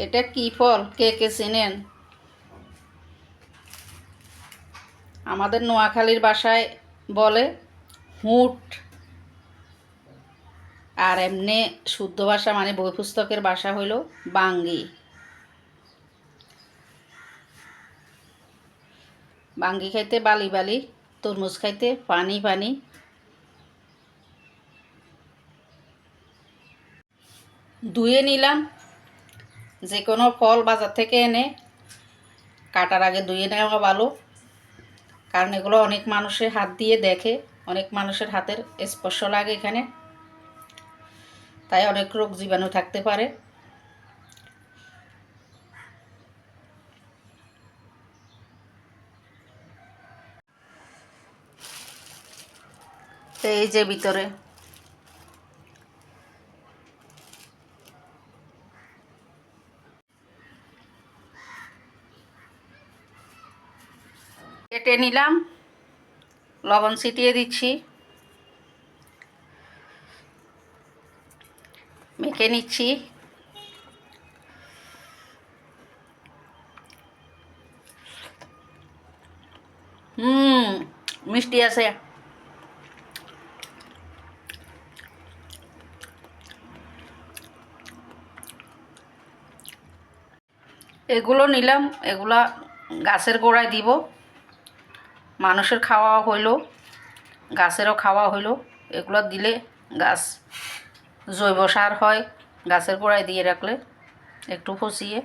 এটা কি ফল? কে কে চেনেন? আমাদের নোয়াখালীর বাসায় বলে হুট। আর এমনি শুদ্ধ ভাষা মানে বই পুস্তকের ভাষা হইল বাঙ্গি। বাঙ্গি খাইতে বালি বালি, তরমুজ খাইতে পানি পানি। ধুয়ে নিলাম যে কোনো ফল বাজার থেকে এনে কাটার আগে ধুয়ে নেওয়া ভালো। কারণ এগুলো অনেক মানুষের হাত দিয়ে দেখে, অনেক মানুষের হাতের স্পর্শ লাগে এখানে। তাই অনেক রোগ জীবাণু থাকতে পারে। তো এই যে ভিতরে। কেটে নিলাম। লবণ ছিটিয়ে দিচ্ছি। মেখে নিচ্ছি। হুম, মিষ্টি আছে। এগুলো নিলাম, এগুলা গাছের গোড়ায় দিব। মানুষের খাওয়া হইল, গাছেরও খাওয়া হইল, এগুলো দিলে গাছ জৈব সার হয়, গাছের গোড়ায় দিয়ে রাখলে একটু ফসিয়ে